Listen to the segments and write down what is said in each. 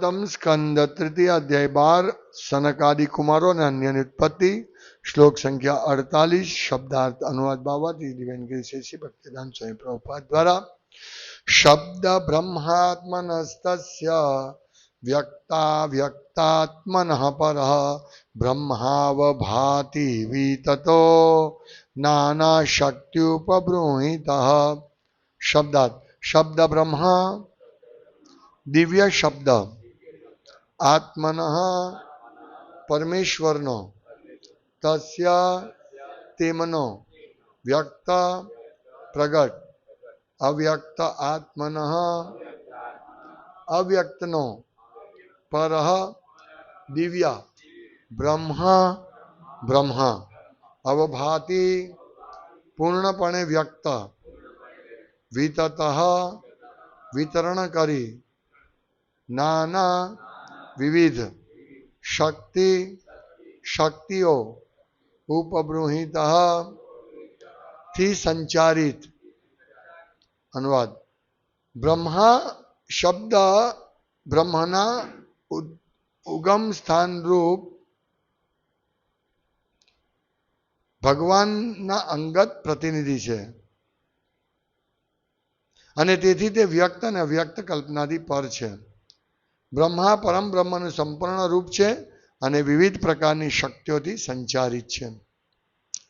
તમ સ્કંદ તૃતીય અધ્યાય બાર સનકાદિ કુમારો અને અન્યની ઉત્પત્તિ શ્લોક સંખ્યા અડતાલીસ શબ્દાર્થ અનુવાદ બાબત દિવેન ગિરિશેષી ભક્તિદાન સ્વયં પ્રભુપાદ દ્વારા શબ્દ બ્રહ્માત્મનસ્તસ્ય વ્યક્તા વ્યક્તાત્મન પર બ્રહ્માવભાતિ વિતતો નાના શક્ત્યુપબૃહિત શબ્દાર્થ શબ્દ બ્રહ્મા દિવ્ય શબ્દ આત્મન પરમેશ્વરનો તસ્ય તેમનો વ્યક્ત પ્રગટ અવ્યક્ત આત્મન અવ્યક્તનો પર દિવ્ય બ્રહ્મ બ્રહ્મ અવભાતિ પૂર્ણપણે વ્યક્ત વિતત વિતરણ કરી નાના વિવિધ શક્તિ, શક્તિઓ ઉપબૃહિતથી સંચારિત. અનુવાદ. બ્રહ્મા શબ્દ બ્રહ્મના ઉગમ સ્થાન રૂપ ભગવાનના અંગત પ્રતિનિધિ છે. અને તેથી તે વ્યક્ત અને અવ્યક્ત કલ્પનાથી પર છે. બ્રહ્મા પરમ બ્રહ્મનું સંપૂર્ણ રૂપ છે અને વિવિધ પ્રકારની શક્તિઓથી સંચારિત છે.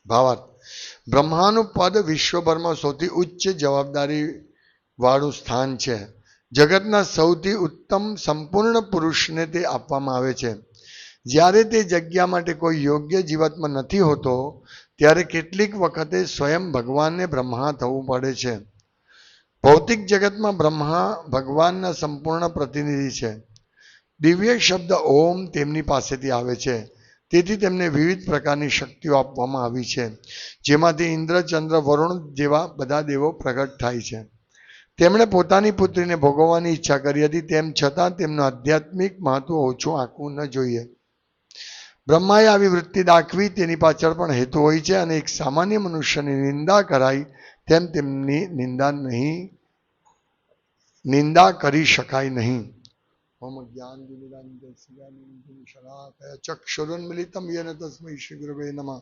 ભાવાર્થ, બ્રહ્માનું પદ વિશ્વભરમાં સૌથી ઉચ્ચ જવાબદારી વાળું સ્થાન છે. જગતના સૌથી ઉત્તમ સંપૂર્ણ પુરુષને તે આપવામાં આવે છે. જ્યારે તે જગ્યા માટે કોઈ યોગ્ય જીવાત્મા નથી હોતો, ત્યારે કેટલીક વખતે સ્વયં ભગવાનને બ્રહ્મા થવું પડે છે. ભૌતિક જગતમાં બ્રહ્મા ભગવાનના સંપૂર્ણ પ્રતિનિધિ છે. દિવ્ય શબ્દ ઓમ તેમની પાસેથી આવે છે. તેથી તેમને વિવિધ પ્રકારની શક્તિઓ આપવામાં આવી છે, જેમાંથી ઇન્દ્ર, ચંદ્ર, વરુણ જેવા બધા દેવો પ્રગટ થાય છે. તેમણે પોતાની પુત્રીને ભોગવવાની ઈચ્છા કરી હતી, તેમ છતાં તેમનું આધ્યાત્મિક મહત્વ ઓછું આંકવું ન જોઈએ. બ્રહ્માએ આવી વૃત્તિ દાખવી, તેની પાછળ પણ હેતુ હોય છે અને એક સામાન્ય મનુષ્યની નિંદા કરાય તેમ તેમની નિંદા નહીં, નિંદા કરી શકાય નહીં. યેન તસ્મૈ શ્રી ગુરવે નમઃ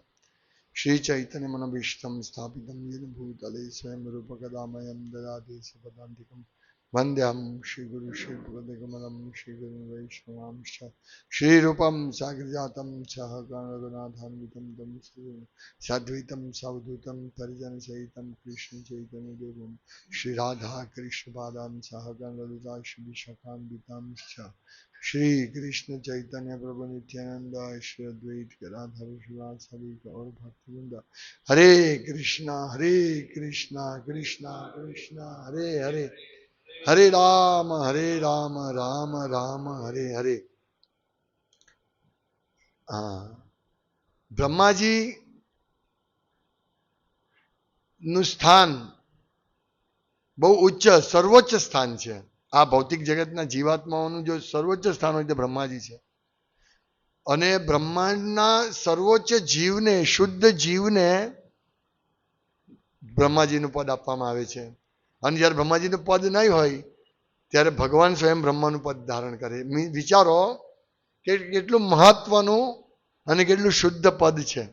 શ્રી ચૈતન્ય મનભીષ્ટમ સ્થાપિતમ યેન ભૂતલે સ્વયં રૂપકદામયમ દદાતિ સપદાંતિકમ વંદ્યમ શ્રી ગુરુ શ્રી ભગવદકમલમ શ્રી ગુરુ વૈષ્ણવાંશ શ્રી રૂપમ સાગરજાતમ સહગણરઘુનાથાન્વિતમ તમ શ્રી સાદ્વૈતમ સાવધૂતમ પરિજન સહિતમ કૃષ્ણ ચૈતન્ય દેવમ શ્રી રાધા કૃષ્ણ પાદાન સહગણ લલિતા શ્રી વિશાખાન્વિતામ શ્રી કૃષ્ણ ચૈતન્ય પ્રભુ નિત્યાનંદ શ્રી અદ્વૈત ગદાધર શિવાસરી ગૌર ભક્તવૃંદ હરે કૃષ્ણ હરે કૃષ્ણ કૃષ્ણ કૃષ્ણ હરે હરે હરે રામ હરે રામ રામ રામ, હરે હરે. હા. બ્રહ્માજી નું સ્થાન બહુ ઉચ્ચ, સર્વોચ્ચ સ્થાન છે. આ ભૌતિક જગતના જીવાત્માઓનું જો સર્વોચ્ચ સ્થાન હોય તો બ્રહ્માજી છે. અને બ્રહ્માંડના સર્વોચ્ચ જીવને, શુદ્ધ જીવને બ્રહ્માજીનું પદ આપવામાં આવે છે. અને જ્યારે બ્રહ્માજીનું પદ નહીં હોય, ત્યારે ભગવાન સ્વયં બ્રહ્માનું પદ ધારણ કરે. વિચારો કે કેટલું મહત્વનું અને કેટલું શુદ્ધ પદ છે?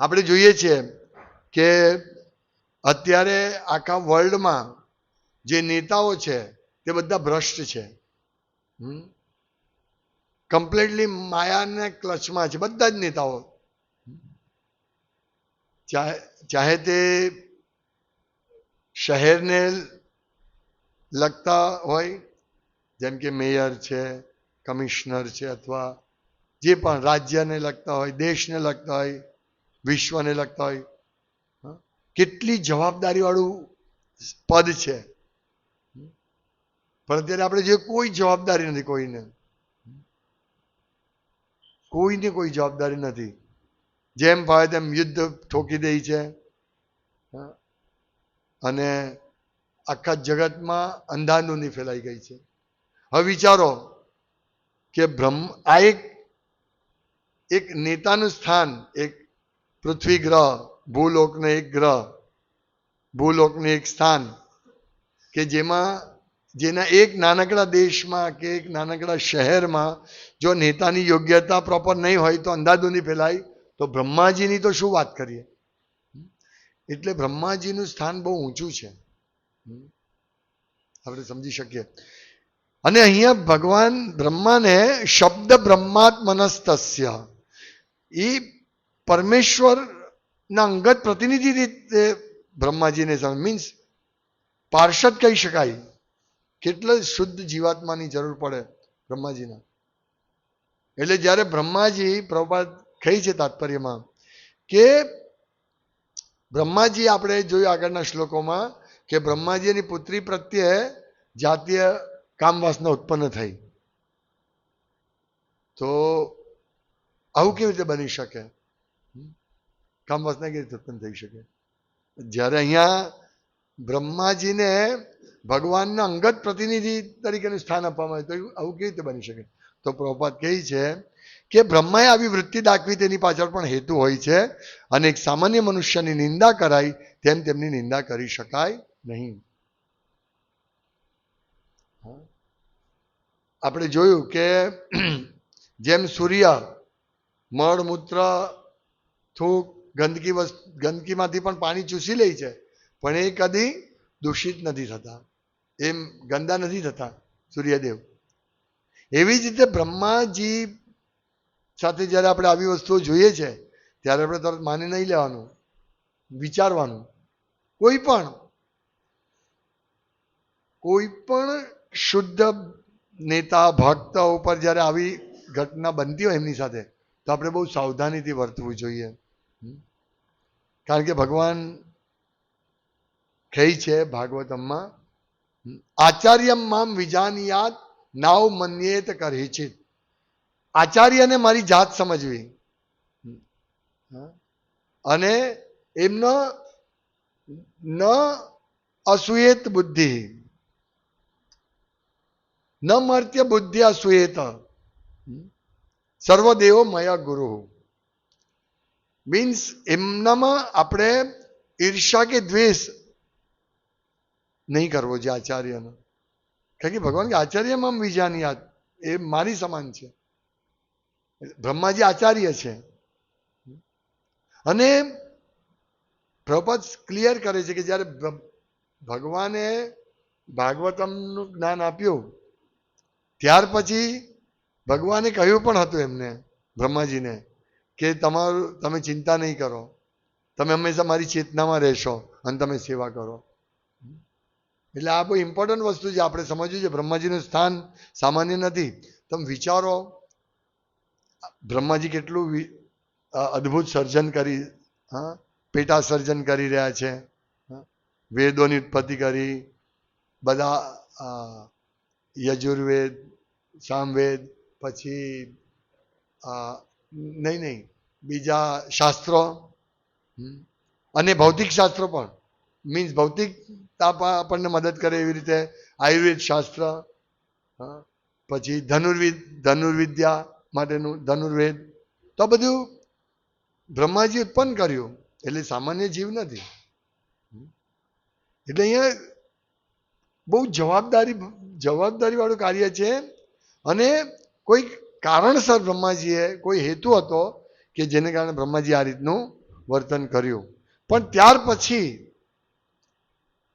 આપણે જોઈએ છીએ કે અત્યારે આખા વર્લ્ડમાં જે નેતાઓ છે, તે બધા ભ્રષ્ટ છે. કમ્પ્લીટલી માયાને ક્લચમાં છે, બધા જ નેતાઓ. ચાહે ચાહે તે શહેરને લગતા હોય, જેમ કે મેયર છે, કમિશનર છે અથવા જે પણ રાજ્યને લગતા હોય, દેશને લગતા હોય, વિશ્વને લગતા હોય કેટલી જવાબદારીવાળું પદ છે પણ અત્યારે આપણે જે કોઈ જવાબદારી નથી કોઈને કોઈને કોઈ જવાબદારી નથી જેમ ફાવે તેમ યુદ્ધ ઠોકી દે છે? અને આખા જગતમાં અંધાધૂંધી ફેલાઈ ગઈ છે. હવે વિચારો કે બ્રહ્મ, આ એક એક નેતાનું સ્થાન, એક પૃથ્વી ગ્રહ, ભૂલોકને એક ગ્રહ, ભૂલોકને એક સ્થાન, કે જેમાં, જેના એક નાનકડા દેશમાં કે એક નાનકડા શહેરમાં જો નેતાની યોગ્યતા પ્રોપર નહીં હોય તો અંધાધૂની ફેલાય, તો બ્રહ્માજીની તો શું વાત કરીએ? એટલે બ્રહ્માજીનું સ્થાન બહુ ઊંચું છે. આપણે સમજી શકીએ. અને અહીંયા ભગવાન બ્રહ્માને શબ્દ બ્રહ્માત્મનસ્તસ્ય. એ પરમેશ્વરના અંગત પ્રતિનિધિ રીતે બ્રહ્માજીને મીન્સ પાર્ષદ કહી શકાય. કેટલા શુદ્ધ જીવાત્માની જરૂર પડે બ્રહ્માજીના. એટલે જ્યારે બ્રહ્માજી પ્રભાત કહી છે તાત્પર્યમાં કે બ્રહ્માજી આપણે જોયું આગળના શ્લોકોમાં કે બ્રહ્માજીની પુત્રી પ્રત્યે જાતીય કામવાસના ઉત્પન્ન થઈ. તો આવું કેવી રીતે બની શકે? કામવાસના કેવી રીતે ઉત્પન્ન થઈ શકે? જ્યારે અહીંયા બ્રહ્માજીને ભગવાનના અંગત પ્રતિનિધિ તરીકેનું સ્થાન આપવામાં આવ્યું, તો આવું કેવી રીતે બની શકે? તો પ્રભુપાત કહે છે કે બ્રહ્માએ આવી વૃત્તિ દાખવી તેની પાછળ પણ હેતુ હોય છે અને એક સામાન્ય મનુષ્યની નિંદા કરાય તેમ તેમની નિંદા કરી શકાય નહીં. આપણે જોયું કે જેમ સૂર્ય, મળ, મૂત્ર, થૂક, ગંદકી વસ્તુ ગંદકીમાંથી પણ પાણી ચૂસી લે છે, પણ એ કદી દૂષિત નથી થતા. એમ ગંદા નથી થતા સૂર્યદેવ. એવી જ રીતે બ્રહ્માજી સાથે જ્યારે આપણે આવી વસ્તુઓ જોઈએ છે, ત્યારે આપણે તરત માની નહીં લેવાનું, વિચારવાનું. કોઈ પણ કોઈ પણ શુદ્ધ નેતા, ભક્ત ઉપર જ્યારે આવી ઘટના બનતી હોય એમની સાથે, તો આપણે બહુ સાવધાનીથી વર્તવું જોઈએ. કારણ કે ભગવાન કહી છે ભાગવતમમાં આચાર્ય મામ વિજાનિયાત, નાવ મન્યેત કરહિચિત. આચાર્યને મારી જાત સમજવી. અને એમનો ન અસુયેત બુદ્ધિ. ન મર્ત્ય બુદ્ધિ અસુયેત. સર્વદેવો મયા ગુરુ. મીન્સ એમનામાં આપણે ઈર્ષા કે દ્વેષ નહીં કરવો જોઈએ આચાર્યનો. કારણ કે ભગવાન કે આચાર્યમાં બીજાની યાદ એ મારી સમાન છે. બ્રહ્માજી આચાર્ય છે. અને પ્રપદ ક્લિયર કરે છે કે જ્યારે ભગવાને ભાગવતમનું જ્ઞાન આપ્યું, ત્યાર પછી ભગવાને કહ્યું પણ હતું એમને, બ્રહ્માજીને, કે તમારું, તમે ચિંતા નહીં કરો. તમે હંમેશા મારી ચેતનામાં રહેશો અને તમે સેવા કરો. એટલે આ બહુ ઇમ્પોર્ટન્ટ વસ્તુ છે. આપણે સમજવું છે બ્રહ્માજીનું સ્થાન સામાન્ય નથી. તમે વિચારો બ્રહ્માજી કેટલું અદ્ભુત સર્જન કરી, હા, પેટા સર્જન કરી રહ્યા છે વેદોની ઉત્પત્તિ કરી, બધા યજુર્વેદ, સામવેદ, પછી નહીં નહીં, બીજા શાસ્ત્રો અને ભૌતિક શાસ્ત્રો પણ. મીન્સ ભૌતિકતા આપણને મદદ કરે એવી રીતે, આયુર્વેદ શાસ્ત્ર પછી ધનુર્વિદ, ધનુર્વિદ્યા માટેનું ધનુર્વેદ. તો બધું બ્રહ્માજી ઉત્પન્ન કર્યું. એટલે સામાન્ય જીવ નથી. એટલે અહીંયા બહુ જવાબદારી જવાબદારી વાળું કાર્ય છે. અને કોઈ કારણસર બ્રહ્માજીએ કોઈ હેતુ હતો કે જેને કારણે બ્રહ્માજી આ રીતનું વર્તન કર્યું. પણ ત્યાર પછી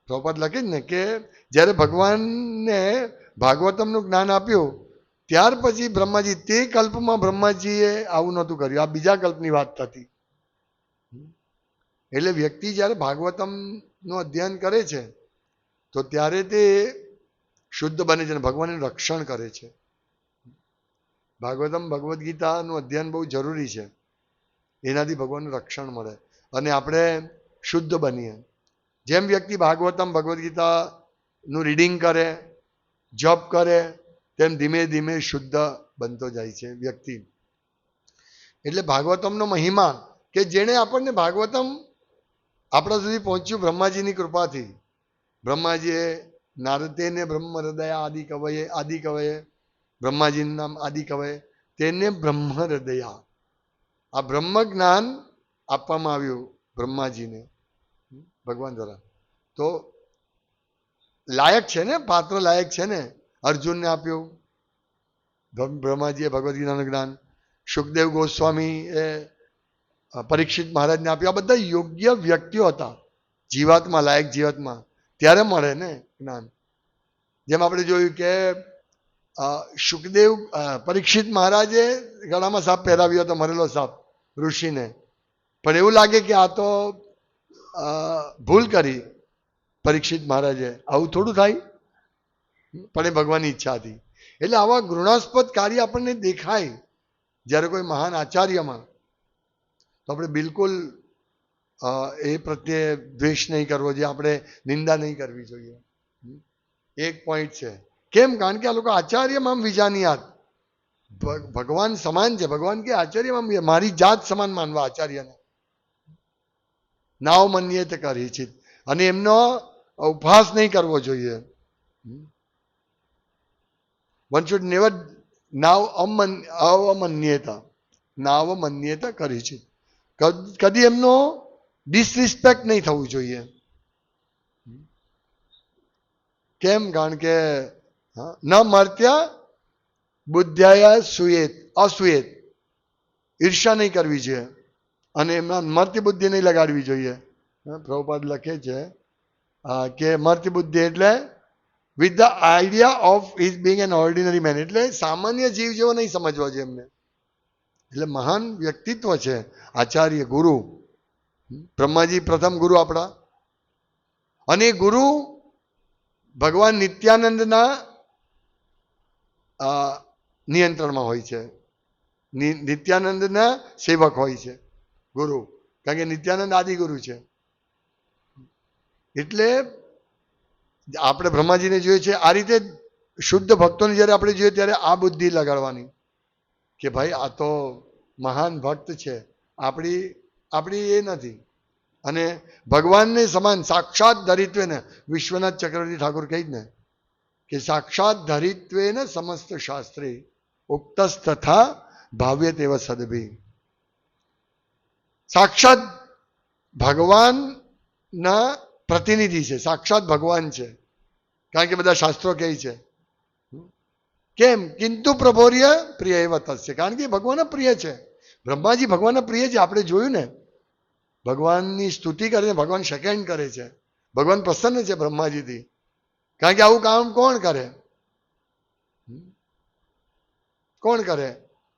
પ્રપદ લખે ને કે જ્યારે ભગવાનને ભાગવતમનું જ્ઞાન આપ્યું ત્યાર પછી બ્રહ્માજી તે કલ્પમાં બ્રહ્માજીએ આવું નહોતું કર્યું. આ બીજા કલ્પની વાત થતી. એટલે વ્યક્તિ જ્યારે ભાગવતમનું અધ્યયન કરે છે, તો ત્યારે તે શુદ્ધ બને છે અને ભગવાનનું રક્ષણ કરે છે. ભાગવતમ ભગવદ્ ગીતાનું અધ્યયન બહુ જરૂરી છે. એનાથી ભગવાનનું રક્ષણ મળે અને આપણે શુદ્ધ બનીએ. જેમ વ્યક્તિ ભાગવતમ ભગવદ્ ગીતાનું રીડિંગ કરે જપ કરે તેમ ધીમે ધીમે શુદ્ધ બનતો જાય છે વ્યક્તિ. એટલે ભાગવતમનો મહિમા કે જેણે આપણને ભાગવતમ આપણા સુધી પહોંચ્યું બ્રહ્માજીની કૃપાથી. બ્રહ્માજીએ નારદેને બ્રહ્મ હૃદય આદિ કવયે આદિ કવયે, બ્રહ્માજીનું નામ આદિ કવયે, તેને બ્રહ્મ હૃદયા આ બ્રહ્મ જ્ઞાન આપવામાં આવ્યું બ્રહ્માજીને. ભગવાન દ્વારા. તો લાયક છે ને? પાત્ર લાયક છે ને? અર્જુનને આપ્યું. બ્રહ્માજીએ ભગવદ્ ગીતાનું જ્ઞાન. સુખદેવ ગોસ્વામી એ પરીક્ષિત મહારાજને આપ્યું. આ બધા યોગ્ય વ્યક્તિઓ હતા. જીવાતમાં, લાયક જીવાતમાં. ત્યારે મળે ને જ્ઞાન. જેમ આપણે જોયું કે સુખદેવ પરીક્ષિત મહારાજે ગળામાં સાપ પહેરાવ્યો હતો, મરેલો સાપ, ઋષિને. પણ એવું લાગે કે આ તો ભૂલ કરી પરીક્ષિત મહારાજે. આવું થોડું થાય? પણ એ ભગવાનની ઈચ્છા હતી. એટલે આવા ઘૃણાસ્પદ કાર્ય આપણને દેખાય જ્યારે કોઈ મહાન આચાર્યમાં, તો આપણે બિલકુલ એ પ્રત્યે દ્વેષ નહીં કરવો જોઈએ, આપણે નિંદા નહીં કરવી જોઈએ. એક પોઈન્ટ છે. કેમ? કારણ કે આ લોકો આચાર્યમાં વિજાનિયાત ભગવાન સમાન છે. ભગવાન કે આચાર્યમાં મારી જાત સમાન માનવા આચાર્યને. નાવ મન્યે તે કરી છે અને એમનો ઉપહાસ નહીં કરવો જોઈએ. વન શુડ નેવર નાવ અમન અવમન્યતા નાવ મન્યતા કરી છે. કદી એમનો ડિસરિસ્પેક્ટ નહીં થવું જોઈએ. કેમ? કારણ કે હા, ન મર્ત્યા બુદ્ધ્યાયા સુયેત અસુયેત. ઈર્ષા નહીં કરવી જોઈએ. અને એમના મર્ત્ય બુદ્ધિ નહીં લગાડવી જોઈએ. હા, પ્રભુપાદ લખે છે આ, કે મર્ત્ય બુદ્ધિ એટલે with the idea of is being an ordinary man એટલે સામાન્ય જીવ જેવો નહીં સમજવા જોઈએ એમને એટલે મહાન વ્યક્તિત્વ છે આચાર્ય ગુરુ. બ્રહ્માજી પ્રથમ ગુરુ આપણા. અને ગુરુ ભગવાન નિત્યાનંદના નિયંત્રણમાં હોય છે. નિત્યાનંદના સેવક હોય છે ગુરુ. કારણ કે નિત્યાનંદ આદિગુરુ છે. એટલે આપણે બ્રહ્માજીને જોઈએ છે, આ રીતે શુદ્ધ ભક્તોને જ્યારે આપણે જોઈએ ત્યારે આ બુદ્ધિ લગાડવાની કે ભાઈ આ તો મહાન ભક્ત છે, આપણી આપણી એ નથી. અને ભગવાનને સમાન સાક્ષાત ધરિત્વેને, વિશ્વનાથ ચક્રવર્તી ઠાકુર કહી જ ને, કે સાક્ષાત ધરિત્વેને સમસ્ત શાસ્ત્રી ઉક્તસ તથા ભાવ્ય તેવા સદભી. સાક્ષાત ભગવાનના પ્રતિનિધિ છે, સાક્ષાત ભગવાન છે. કારણ કે બધા શાસ્ત્રો કહે છે. કેમ? કિંતુ પ્રભોર્ય પ્રિય એવ તસ્ય. કારણ કે ભગવાન પ્રિય છે. બ્રહ્માજી ભગવાન પ્રિય છે, આપણે જોયું ને. ભગવાનની સ્તુતિ કરીને ભગવાન સેકન્ડ કરે છે. ભગવાન પ્રસન્ન છે બ્રહ્માજીથી. કારણ કે આવું કામ કોણ કરે? કોણ કરે?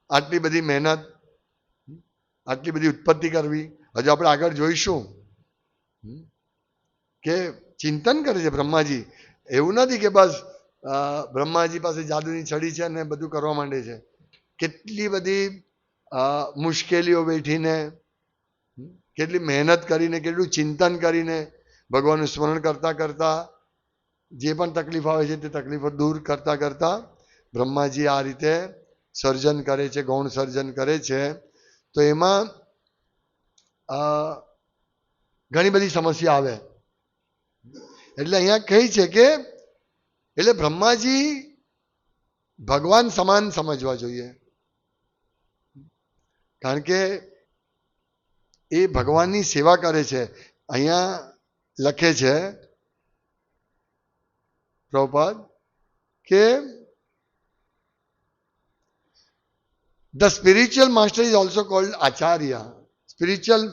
આટલી બધી મહેનત, આટલી બધી ઉત્પત્તિ કરવી. હજુ આપણે આગળ જોઈશું. કે ચિંતન કરે છે બ્રહ્માજી. એવું નથી કે બસ બ્રહ્માજી પાસે જાદુની છડી છે અને બધું કરવા માંડે છે. કેટલી બધી મુશ્કેલીઓ વેઠીને કેટલી મહેનત કરીને, કેટલું ચિંતન કરીને ભગવાનનું સ્મરણ કરતા કરતાં, જે પણ તકલીફ આવે છે તે તકલીફો દૂર કરતા કરતાં બ્રહ્માજી આ રીતે સર્જન કરે છે, ગૌણ સર્જન કરે છે. તો એમાં ઘણી બધી સમસ્યા આવે. એટલે અહીંયા કહે છે કે, એટલે બ્રહ્માજી ભગવાન સમાન સમજવા જોઈએ. કારણ કે એ ભગવાનની સેવા કરે છે. અહીંયા લખે છે, પ્રભુપાદ, કે the spiritual master is also called acharya spiritual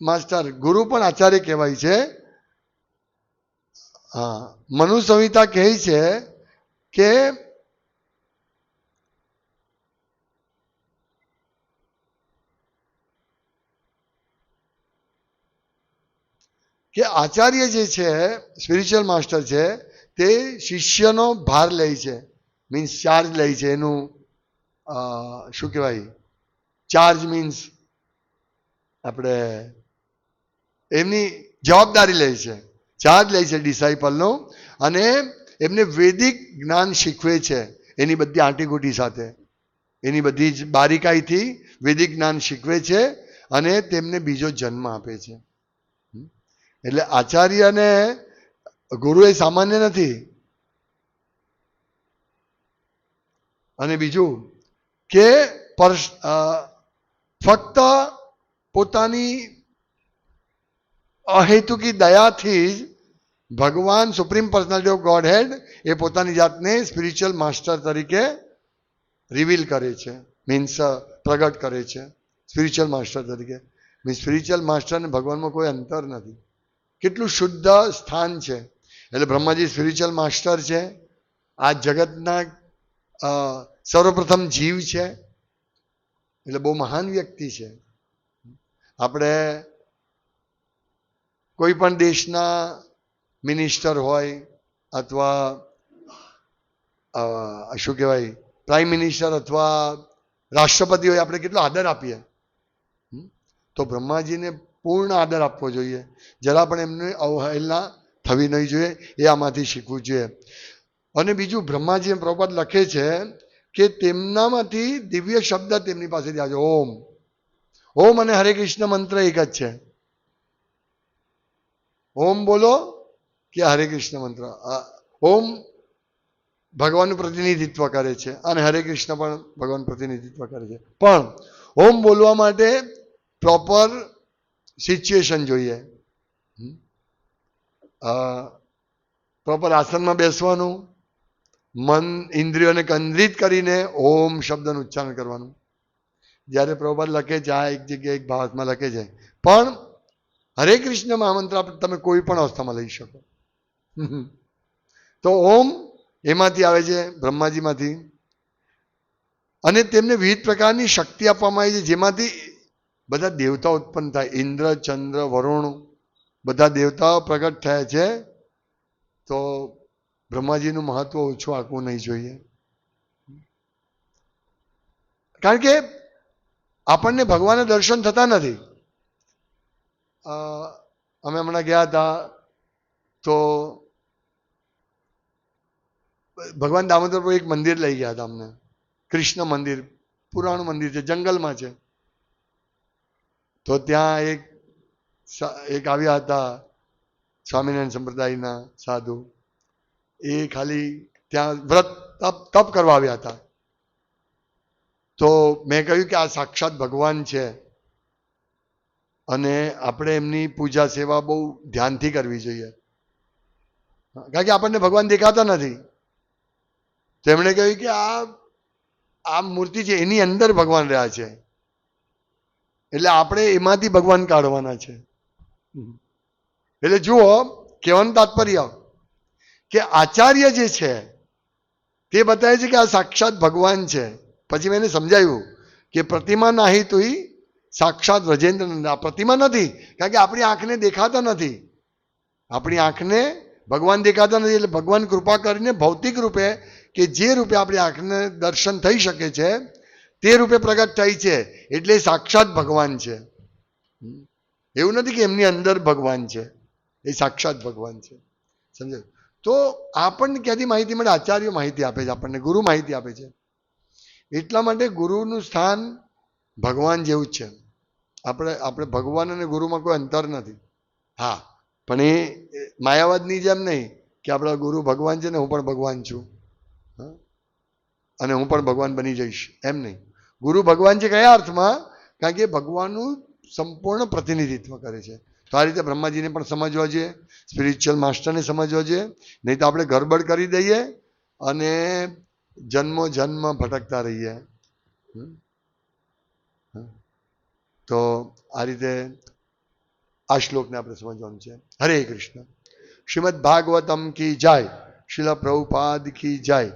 master guru પણ આચાર્ય કહેવાય છે. હા. મનુ સંહિતા કહે છે કે કે આચાર્ય જે છે સ્પિરિચ્યુઅલ માસ્ટર છે, તે શિષ્યનો ભાર લે છે. મીન્સ ચાર્જ લે છે એનું શું કહેવાય? ચાર્જ મીન્સ આપણે એમની જવાબદારી લે છે. ચાર્જ લે છે ડિસાઇપલનો અને એમને વૈદિક જ્ઞાન શીખવે છે. એની બધી આંટીગુટી સાથે. એની બધી જ બારીકાઈથી વૈદિક જ્ઞાન શીખવે છે અને તેમને બીજો જન્મ આપે છે. એટલે આચાર્યને ગુરુ એ સામાન્ય નથી. અને બીજું કે પર ફક્ત પોતાની અહેતુકી દયાથી જ ભગવાન સુપ્રીમ પર્સનાલિટી ઓફ ગોડ હેડ એ પોતાની જાતને સ્પિરિચ્યુઅલ માસ્ટર તરીકે રિવીલ કરે છે. મીન્સ પ્રગટ કરે છે. સ્પિરિચ્યુઅલ માસ્ટર તરીકે. મીન્સ, સ્પિરિચ્યુઅલ માસ્ટર અને ભગવાનમાં કોઈ અંતર નથી. કેટલું શુદ્ધ સ્થાન છે. એટલે બ્રહ્માજી સ્પિરિચ્યુઅલ માસ્ટર છે. આ જગતના સર્વપ્રથમ જીવ છે. એટલે બહુ મહાન વ્યક્તિ છે. આપણે કોઈ પણ દેશના મિનિસ્ટર હોય અથવા શું કહેવાય, પ્રાઇમ મિનિસ્ટર અથવા રાષ્ટ્રપતિ હોય, આપણે કેટલો આદર આપીએ. તો બ્રહ્માજીને પૂર્ણ આદર આપવો જોઈએ. જરા પણ એમને અવહેલના થવી નહીં જોઈએ, એ આમાંથી શીખવું જોઈએ. અને બીજું, બ્રહ્માજી પ્રપદ લખે છે કે તેમનામાંથી દિવ્ય શબ્દ તેમની પાસેથી આવે ઓમ. ઓમ અને હરે કૃષ્ણ મંત્ર એક જ છે. ઓમ બોલો કે હરે કૃષ્ણ મંત્ર. ઓમ ભગવાનનું પ્રતિનિધિત્વ કરે છે અને હરે કૃષ્ણ પણ ભગવાન પ્રતિનિધિત્વ કરે છે. પણ ઓમ બોલવા માટે પ્રોપર સિચ્યુએશન જોઈએ. પ્રોપર આસનમાં બેસવાનું, મન ઇન્દ્રિયોને કેન્દ્રિત કરીને ઓમ શબ્દનું ઉચ્ચારણ કરવાનું. જ્યારે પ્રભુપાદ લખે છે આ એક જગ્યાએ એક ભાવતમાં લખે છે પણ હરે કૃષ્ણ મહામંત્ર તમે કોઈ પણ અવસ્થામાં લઈ શકો. તો ઓમ એમાંથી આવે છે, બ્રહ્માજીમાંથી. અને તેમને વિવિધ પ્રકારની શક્તિ આપવામાં આવી છે, જેમાંથી બધા દેવતાઓ ઉત્પન્ન થાય. ઇન્દ્ર, ચંદ્ર, વરુણ, બધા દેવતાઓ પ્રગટ થયા છે. તો બ્રહ્માજીનું મહત્વ ઓછું આંકવું નહીં જોઈએ. કારણ કે આપણને ભગવાનના દર્શન થતા નથી. અમે હમણાં ગયા હતા તો ભગવાન દામોદર પર એક મંદિર લઈ ગયા હતા અમને. કૃષ્ણ મંદિર, પુરાણું મંદિર છે, જંગલમાં છે. તો ત્યાં એક એક આવ્યા હતા સ્વામિનારાયણ સંપ્રદાયના સાધુ. એ ખાલી ત્યાં વ્રત તપ તપ કરવા આવ્યા હતા. તો મેં કહ્યું કે આ સાક્ષાત ભગવાન છે. અને આપણે એમની પૂજા સેવા બહુ ધ્યાનથી કરવી જોઈએ. કારણ કે આપણને ભગવાન દેખાતા નથી. તેમણે કહ્યું કે આ આ મૂર્તિ છે, એની અંદર ભગવાન રહ્યા છે. એટલે આપણે એમાંથી ભગવાન કાઢવાના છે. એટલે જુઓ, કહેવાનું તાત્પર્ય કે આચાર્ય જે છે, તે બતાવે છે કે આ સાક્ષાત ભગવાન છે. પછી મેં એને સમજાવ્યું કે પ્રતિમા નાહી તુઈ સાક્ષાત વ્રજેન્દ્ર આ પ્રતિમા નથી, કારણ કે આપણી આંખને દેખાતા નથી. આપણી આંખને ભગવાન દેખાતા નથી, એટલે ભગવાન કૃપા કરીને ભૌતિક રૂપે કે જે રૂપે આપણી આંખને દર્શન થઈ શકે છે, તે રૂપે પ્રગટ થઈ છે, એટલે સાક્ષાત ભગવાન છે. એવું નથી કે એમની અંદર ભગવાન છે, એ સાક્ષાત ભગવાન છે. સમજો? તો આપણને ક્યાંથી માહિતી મળે? આચાર્ય માહિતી આપે છે આપણને, ગુરુ માહિતી આપે છે. એટલા માટે ગુરુનું સ્થાન ભગવાન જેવું જ છે. આપણે આપણે ભગવાન અને ગુરુમાં કોઈ અંતર નથી હા, પણ એ માયાવાદની જેમ નહીં કે આપણા ગુરુ ભગવાન છે ને હું પણ ભગવાન છું હા? અને હું પણ ભગવાન બની જઈશ, એમ નહીં ગુરુ ભગવાન છે કયા અર્થમાં કારણ કે ભગવાનનું સંપૂર્ણ પ્રતિનિધિત્વ કરે છે તો આ રીતે બ્રહ્માજીને પણ સમજવા જોઈએ સ્પિરિચ્યુઅલ માસ્ટરને સમજવા જોઈએ, નહીં તો આપણે ગરબડ કરી દઈએ અને જન્મો જન્મ ભટકતા રહીએ? હા. તો આ રીતે આ શ્લોકને આપણે સમજવાનું છે. હરે કૃષ્ણ. શ્રીમદ ભાગવતમ કી જાય. શિલ પ્રભુપાદ કી જાય.